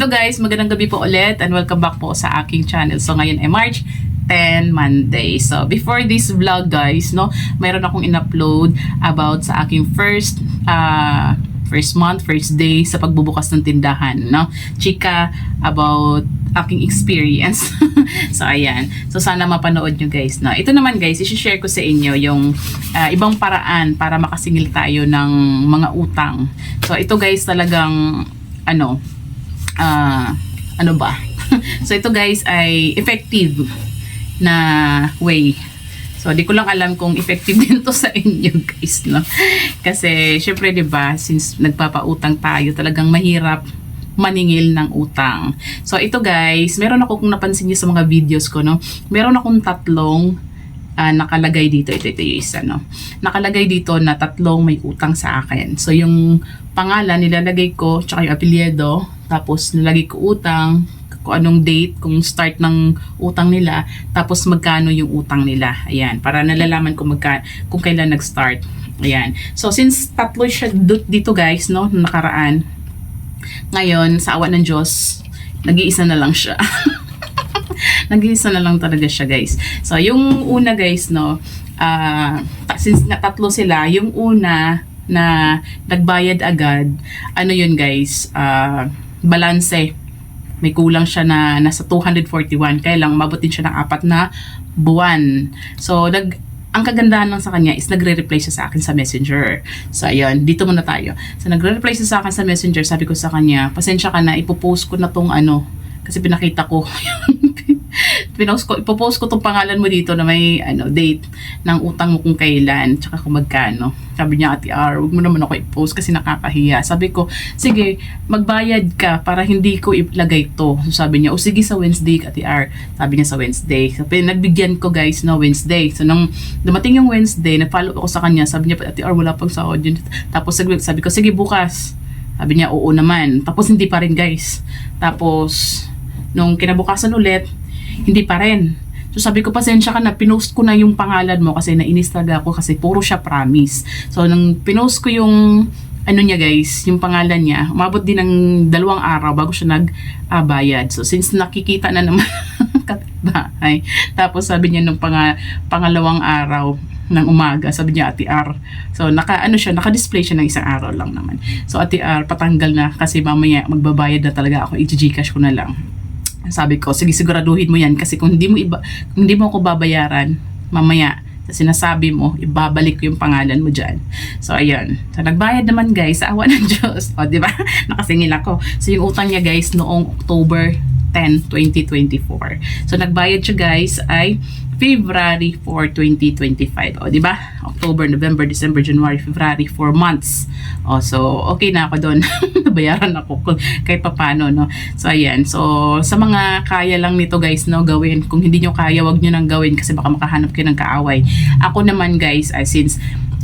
Hello guys, magandang gabi po ulit and welcome back po sa aking channel. So ngayon ay March 10 Monday. So before this vlog guys, no, mayroon akong in-upload about sa aking first uh, first month, first day sa pagbubukas ng tindahan, no? Chika about aking experience. so ayan. So sana mapanood nyo guys, no? Ito naman guys, i-share ko sa inyo yung uh, ibang paraan para makasingil tayo ng mga utang. So ito guys talagang ano, ah ano ba? so ito guys ay effective na way. So di ko lang alam kung effective din to sa inyo guys, no? Kasi syempre 'di ba, since nagpapautang tayo, talagang mahirap maningil ng utang. So ito guys, meron ako kung napansin niyo sa mga videos ko, no? Meron akong tatlong ah, nakalagay dito. Ito, ito yung isa, no? Nakalagay dito na tatlong may utang sa akin. So, yung pangalan, nilalagay ko, tsaka yung apelyido, tapos nilagay ko utang, kung anong date, kung start ng utang nila, tapos magkano yung utang nila. Ayan, para nalalaman ko magka, kung kailan nag-start. Ayan. So, since tatlo siya dito guys, no, nakaraan, ngayon, sa awa ng Diyos, nag-iisa na lang siya. nag-iisa na lang talaga siya guys. So, yung una guys, no, ta- since na tatlo sila, yung una na nagbayad agad, ano yun guys, ah, balanse. May kulang siya na nasa 241, kaya lang umabot din siya ng apat na buwan. So, nag, ang kagandahan lang sa kanya is nagre-reply siya sa akin sa messenger. So, ayun, dito muna tayo. So, nagre-reply siya sa akin sa messenger. Sabi ko sa kanya, pasensya ka na, ipopost ko na tong ano, kasi pinakita ko pinost ko, ipopost ko tong pangalan mo dito na may ano, date ng utang mo kung kailan, tsaka kung magkano. Sabi niya, Ate R, huwag mo naman ako i-post kasi nakakahiya. Sabi ko, sige, magbayad ka para hindi ko ilagay to. So, sabi niya, o sige sa Wednesday, Ate R. Sabi niya sa Wednesday. Sabi, nagbigyan ko guys no Wednesday. So, nung dumating yung Wednesday, na-follow ako sa kanya. Sabi niya, Ate R, wala pang sahod yun. Tapos sabi ko, sige bukas. Sabi niya, oo naman. Tapos hindi pa rin guys. Tapos, nung kinabukasan ulit, hindi pa rin. So sabi ko, pasensya ka na, pinost ko na yung pangalan mo kasi nainis talaga ako kasi puro siya promise. So nung pinost ko yung ano niya guys, yung pangalan niya, umabot din ng dalawang araw bago siya nagbayad. so since nakikita na naman kapitbahay, tapos sabi niya nung panga, pangalawang araw, ng umaga, sabi niya Ate R. So naka ano siya, naka-display siya ng isang araw lang naman. So Ate R, patanggal na kasi mamaya magbabayad na talaga ako, i-gcash ko na lang. Sabi ko, sige siguraduhin mo yan kasi kung hindi mo iba, kung hindi mo ako babayaran, mamaya sa sinasabi mo, ibabalik ko yung pangalan mo dyan. So, ayun. So, nagbayad naman guys, sa awa ng Diyos. O, di ba? Nakasingil ako. So, yung utang niya guys, noong October 10, 2024. So, nagbayad siya guys ay February 4, 2025. O, di ba? October, November, December, January, February, 4 months. O, so, okay na ako doon. Nabayaran ako kahit papano, no? So, ayan. So, sa mga kaya lang nito, guys, no, gawin. Kung hindi nyo kaya, wag nyo nang gawin kasi baka makahanap kayo ng kaaway. Ako naman, guys, ay since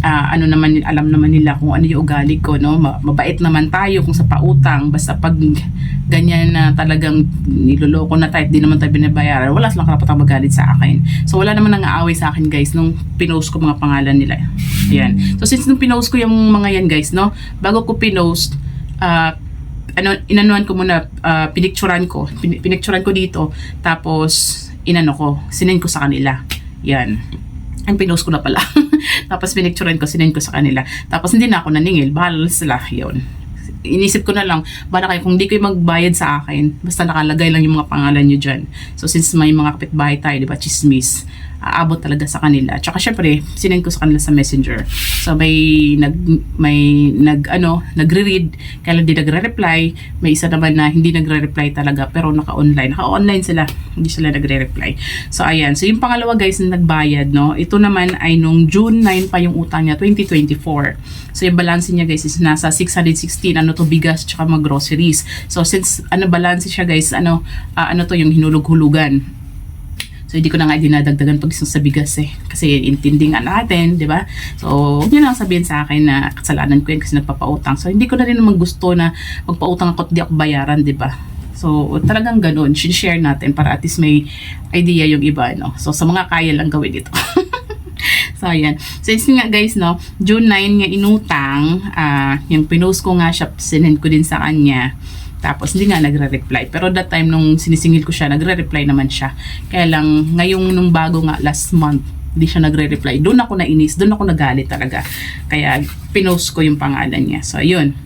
ah, ano naman alam naman nila kung ano yung ugali ko no? Ma- mabait naman tayo kung sa pautang basta pag ganyan na talagang niloloko na tayo di naman tayo binabayaran wala silang karapatang magalit sa akin. So wala naman nang aaway sa akin guys nung pinost ko mga pangalan nila. Yan. So since nung pinost ko yung mga yan guys no? Bago ko pinost ah, ano inanuan ko muna ah, pinicturan ko. Pin- pinicturan ko dito tapos inano ko sinend ko sa kanila. Yan. Ang pinost ko na pala. Tapos pinicturean ko, sinend ko sa kanila. Tapos hindi na ako naningil, bahala sila, yun. Inisip ko na lang, bala kayo, kung di kayo magbayad sa akin, basta nakalagay lang yung mga pangalan nyo dyan. So since may mga kapitbahay tayo, di ba, chismis, aabot talaga sa kanila. Tsaka syempre, sinend ko sa kanila sa messenger. So may nag, may nag, ano, nagre-read, kaya di nagre-reply. May isa naman na hindi nagre-reply talaga, pero naka-online. Naka-online sila, hindi sila nagre-reply. So ayan, so yung pangalawa guys na nagbayad, no, ito naman ay nung June 9 pa yung utang niya, 2024. So yung balance niya guys is nasa 616, ano to, bigas, tsaka mga groceries. So since, ano, balance siya guys, ano, ah, ano to, yung hinulog-hulugan. So, hindi ko na nga dinadagdagan pag sa bigas eh. Kasi intindi nga natin, di ba? So, niyo lang sabihin sa akin na kasalanan ko yun kasi nagpapautang. So, hindi ko na rin naman gusto na magpautang ako at di ako bayaran, di ba? So, talagang ganun. Share natin para at least may idea yung iba, no? So, sa mga kaya lang gawin ito. So, ayan. So, it's nga guys, no, June 9 nga inutang, ah yung pinost ko nga siya, sinend ko din sa kanya. Tapos hindi nga nagre-reply. Pero that time nung sinisingil ko siya, nagre-reply naman siya. Kaya lang ngayong nung bago nga last month, hindi siya nagre-reply. Doon ako nainis, doon ako nagalit talaga. Kaya pinost ko yung pangalan niya. So yun.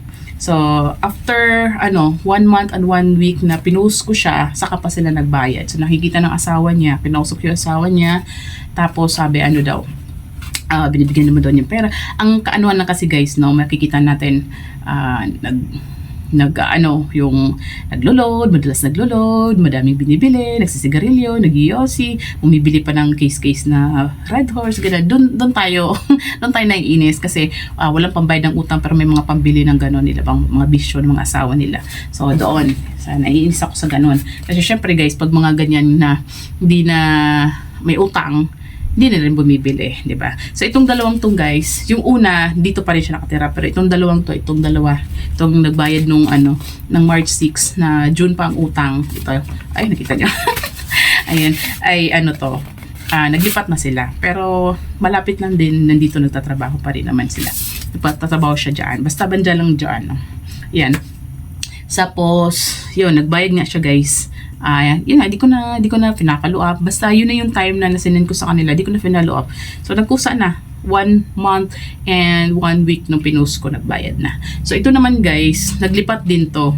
So, after, ano, one month and one week na pinost ko siya, saka pa sila nagbayad. So, nakikita ng asawa niya, pinausok yung asawa niya, tapos sabi, ano daw, ah binibigyan naman doon yung pera. Ang kaanuhan lang kasi guys, no, makikita natin, ah, nag, nag ano, yung naglo-load, madalas naglo-load, madaming binibili, nagsisigarilyo, nag bumibili pa ng case-case na red horse, ganun. Doon, doon tayo, doon tayo naiinis kasi ah, walang pambayad ng utang pero may mga pambili ng gano'n nila, bang mga bisyo ng mga asawa nila. So doon, sa naiinis ako sa gano'n. Kasi syempre guys, pag mga ganyan na hindi na may utang, hindi na rin bumibili, di ba? So itong dalawang tong guys, yung una dito pa rin siya nakatira, pero itong dalawang to, itong dalawa, itong nagbayad nung ano, ng March 6 na June pa ang utang. Ito, ay nakita niyo. Ayan, ay ano to, ah, naglipat na sila. Pero malapit lang din, nandito nagtatrabaho pa rin naman sila. Nagtatrabaho siya dyan. Basta banda lang dyan. No? Yan. Tapos, yun, nagbayad nga siya guys. Ah, yun nga, di ko na, di ko na pinakalo up. Basta yun na yung time na nasinin ko sa kanila, di ko na pinalo up. So, nagkusa na. One month and one week nung pinost ko, nagbayad na. So, ito naman guys, naglipat din to.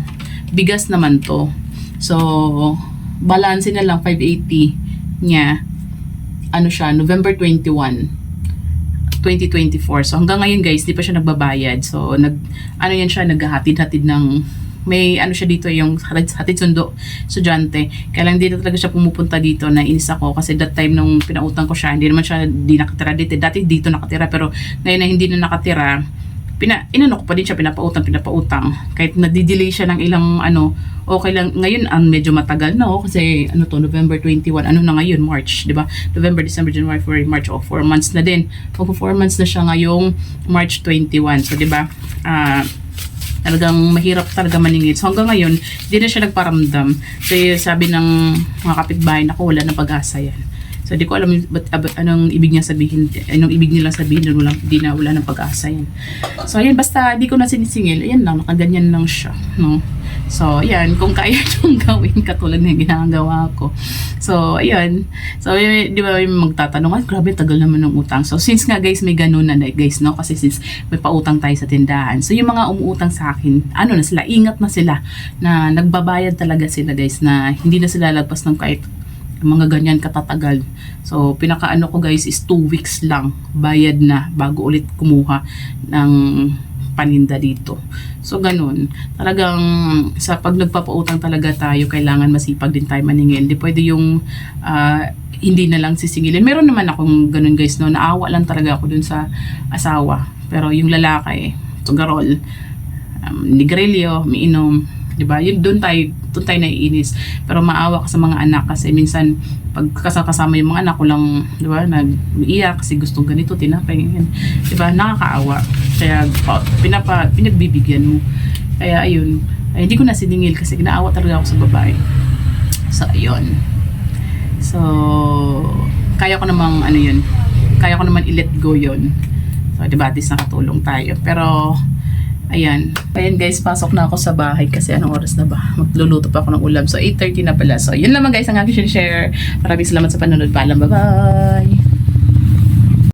Bigas naman to. So, balance na lang 580 niya. Ano siya, November 21. 2024. So hanggang ngayon guys, di pa siya nagbabayad. So nag ano yan siya naghahatid-hatid ng may ano siya dito yung hatid, estudyante. Kaya lang dito talaga siya pumupunta dito na inis ako kasi that time nung pinautang ko siya, hindi naman siya di nakatira dito. Dati dito nakatira pero ngayon na hindi na nakatira, pina, inano ko pa din siya pinapautang, pinapautang. Kahit nadidelay siya ng ilang ano, okay lang. Ngayon, ang medyo matagal na oh, kasi ano to, November 21, ano na ngayon, March, di ba? November, December, January, February, March, oh, 4 months na din. Kung 4 months na siya ngayong March 21. So, di ba, ah, talagang mahirap talaga maningit. So hanggang ngayon, hindi na siya nagparamdam. So sabi ng mga kapitbahay, naku, wala na pag-asa yan. So di ko alam ba't, ba't, anong ibig niya sabihin, anong ibig nila sabihin walang, di na, wala ng pag-asa yan. So ayan, basta di ko na sinisingil, ayan lang, nakaganyan lang siya. No? So ayan, kung kaya niyong gawin katulad ng ginagawa ko. So ayan, so di ba magtatanong, ay grabe, tagal naman ng utang. So since nga guys, may ganun na guys, no? Kasi since may pautang tayo sa tindahan. So yung mga umuutang sa akin, ano na sila, ingat na sila na nagbabayad talaga sila guys na hindi na sila lagpas ng kahit mga ganyan katatagal. So, pinakaano ko guys is 2 weeks lang bayad na bago ulit kumuha ng paninda dito. So, ganun. Talagang sa pag nagpapautang talaga tayo, kailangan masipag din tayo maningil. Hindi pwede yung ah, hindi na lang sisingilin. Meron naman akong ganun guys, no. Naawa lang talaga ako dun sa asawa. Pero yung lalaki, tugarol, um, nigrilyo, miinom, 'di ba? Yun doon tayo doon tayo naiinis. Pero maawa ka sa mga anak kasi minsan pag kasama yung mga anak ko lang, 'di ba? Nag-iiyak kasi gustong ganito, tinapay ganyan. 'Di ba? Nakakaawa. Kaya pa, pinapa pinagbibigyan mo. Kaya ayun, ay, hindi ko na siningil kasi ginaawa talaga ako sa babae. So ayun. So kaya ko namang ano yun. Kaya ko naman i-let go yun. So, di ba, at least nakatulong tayo. Pero, ayan. Ayan guys, pasok na ako sa bahay kasi anong oras na ba? Magluluto pa ako ng ulam. So, 8.30 na pala. So, yun naman guys ang aking share. Maraming salamat sa panonood. Paalam, bye-bye!